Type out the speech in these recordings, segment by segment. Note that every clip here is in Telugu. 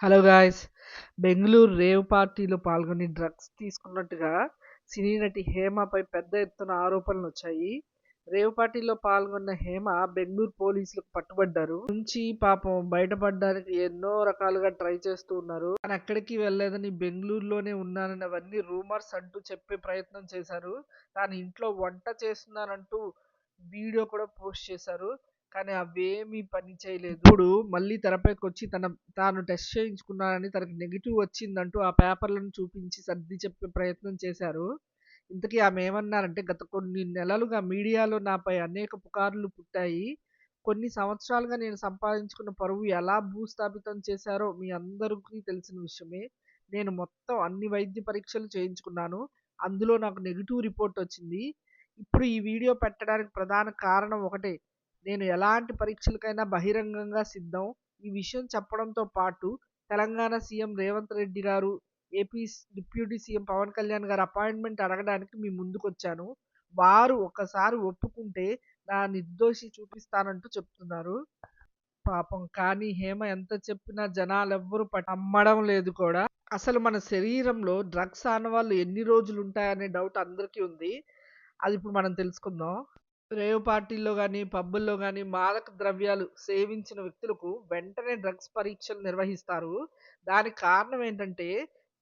హలో గాయ్స్ బెంగళూరు రేవ్ పార్టీలో పాల్గొని డ్రగ్స్ తీసుకున్నట్టుగా సినీ నటి హేమపై పెద్ద ఎత్తున ఆరోపణలు వచ్చాయి. రేవ్ పార్టీలో పాల్గొన్న హేమ బెంగళూరు పోలీసులకు పట్టుబడ్డారు. నుంచి పాపం బయటపడడానికి ఎన్నో రకాలుగా ట్రై చేస్తూ ఉన్నారు. కానీ ఎక్కడికి వెళ్ళలేదని బెంగళూరులోనే ఉన్నానని అవన్నీ రూమర్స్ అంటూ చెప్పే ప్రయత్నం చేశారు. తాను ఇంట్లో వంట చేస్తున్నానంటూ వీడియో కూడా పోస్ట్ చేశారు. కానీ అవేమీ పని చేయలేదు. ఇప్పుడు మళ్ళీ తెరపైకి వచ్చి తన తాను టెస్ట్ చేయించుకున్నానని తనకు నెగిటివ్ వచ్చిందంటూ ఆ పేపర్లను చూపించి సర్ది చెప్పే ప్రయత్నం చేశారు. ఇంతకీ ఆమె ఏమన్నారంటే గత కొన్ని నెలలుగా మీడియాలో నాపై అనేక పుకార్లు పుట్టాయి. కొన్ని సంవత్సరాలుగా నేను సంపాదించుకున్న పరువు ఎలా భూస్థాపితం చేశారో మీ అందరికీ తెలిసిన విషయమే. నేను మొత్తం అన్ని వైద్య పరీక్షలు చేయించుకున్నాను. అందులో నాకు నెగిటివ్ రిపోర్ట్ వచ్చింది. ఇప్పుడు ఈ వీడియో పెట్టడానికి ప్రధాన కారణం ఒకటే. నేను ఎలాంటి పరీక్షలకైనా బహిరంగంగా సిద్ధం. ఈ విషయం చెప్పడంతో పాటు Telangana CM Revanth Reddy garu AP deputy CM Pawan Kalyan garu appointment అడగడానికి మీ ముందుకొచ్చాను. వారు ఒకసారి ఒప్పుకుంటే నా నిర్దోషి చూపిస్తానంటూ చెప్తున్నారు. పాపం కానీ హేమ ఎంత చెప్పినా జనాలు ఎవ్వరు నమ్మడం లేదు కూడా. అసలు మన శరీరంలో డ్రగ్స్ ఆనవాళ్ళు ఎన్ని రోజులు ఉంటాయనే డౌట్ అందరికీ ఉంది. అది ఇప్పుడు మనం తెలుసుకుందాం. రేవ్ పార్టీల్లో కానీ పబ్బుల్లో కానీ మాదక ద్రవ్యాలు సేవించిన వ్యక్తులకు వెంటనే డ్రగ్స్ పరీక్షలు నిర్వహిస్తారు. దానికి కారణం ఏంటంటే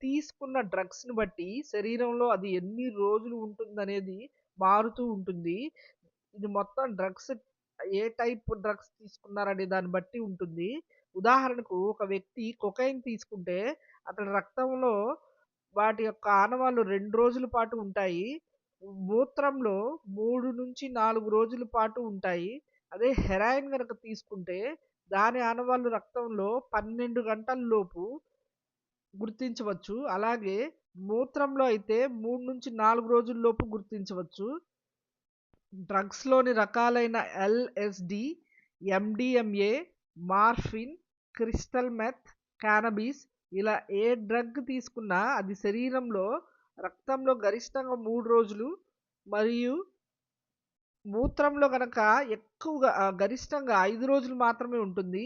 తీసుకున్న డ్రగ్స్ని బట్టి శరీరంలో అది ఎన్ని రోజులు ఉంటుందనేది మారుతూ ఉంటుంది. ఇది మొత్తం డ్రగ్స్ ఏ టైప్ డ్రగ్స్ తీసుకున్నారనే దాన్ని బట్టి ఉంటుంది. ఉదాహరణకు ఒక వ్యక్తి కొకైన్ తీసుకుంటే అతని రక్తంలో వాటి యొక్క ఆనవాళ్ళు రెండు రోజుల పాటు ఉంటాయి. మూత్రంలో మూడు నుంచి నాలుగు రోజుల పాటు ఉంటాయి. అదే హెరాయిన్ కనుక తీసుకుంటే దాని ఆనవాళ్ళు రక్తంలో పన్నెండు గంటల లోపు గుర్తించవచ్చు. అలాగే మూత్రంలో అయితే మూడు నుంచి నాలుగు రోజుల లోపు గుర్తించవచ్చు. డ్రగ్స్లోని రకాలైన LSD MDMA morphine crystal meth cannabis ఇలా ఏ డ్రగ్ తీసుకున్నా అది శరీరంలో రక్తంలో గరిష్టంగా మూడు రోజులు మరియు మూత్రంలో కనుక ఎక్కువగా గరిష్టంగా ఐదు రోజులు మాత్రమే ఉంటుంది.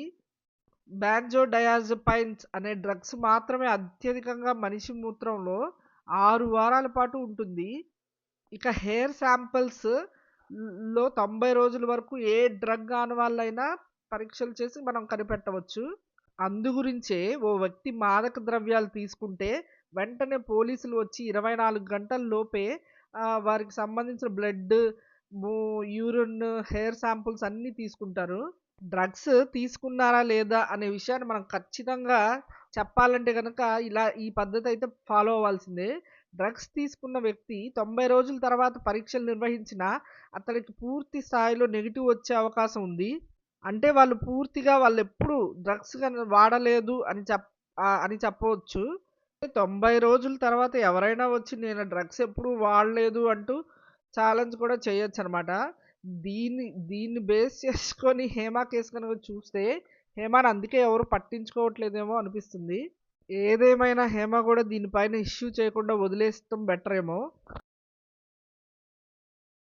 బ్యాన్జోడయాజపైన్స్ అనే డ్రగ్స్ మాత్రమే అత్యధికంగా మనిషి మూత్రంలో ఆరు వారాల పాటు ఉంటుంది. ఇక హెయిర్ శాంపిల్స్లో తొంభై రోజుల వరకు ఏ డ్రగ్ కాని వాళ్ళైనా పరీక్షలు చేసి మనం కనిపెట్టవచ్చు. అందు గురించే ఓ వ్యక్తి మాదక ద్రవ్యాలు తీసుకుంటే వెంటనే పోలీసులు వచ్చి ఇరవై నాలుగు గంటల లోపే వారికి సంబంధించిన బ్లడ్ యూరిన్ హెయిర్ శాంపుల్స్ అన్నీ తీసుకుంటారు. డ్రగ్స్ తీసుకున్నారా లేదా అనే విషయాన్ని మనం ఖచ్చితంగా చెప్పాలంటే కనుక ఇలా ఈ పద్ధతి అయితే ఫాలో అవ్వాల్సిందే. డ్రగ్స్ తీసుకున్న వ్యక్తి తొంభై రోజుల తర్వాత పరీక్షలు నిర్వహించిన అతడికి పూర్తి స్థాయిలో నెగిటివ్ వచ్చే అవకాశం ఉంది. అంటే వాళ్ళు పూర్తిగా వాళ్ళు ఎప్పుడు డ్రగ్స్ వాడలేదు అని చెప్ అని చెప్పవచ్చు. తొంభై రోజుల తర్వాత ఎవరైనా వచ్చి నేను డ్రగ్స్ ఎప్పుడు వాడలేదు అంటూ ఛాలెంజ్ కూడా చేయొచ్చు అనమాట దీన్ని దీన్ని బేస్ చేసుకొని హేమా కేసు కనుక చూస్తే హేమాని అందుకే ఎవరు పట్టించుకోవట్లేదేమో అనిపిస్తుంది. ఏదేమైనా హేమ కూడా దీనిపైన ఇష్యూ చేయకుండా వదిలేస్తాం బెటర్ ఏమో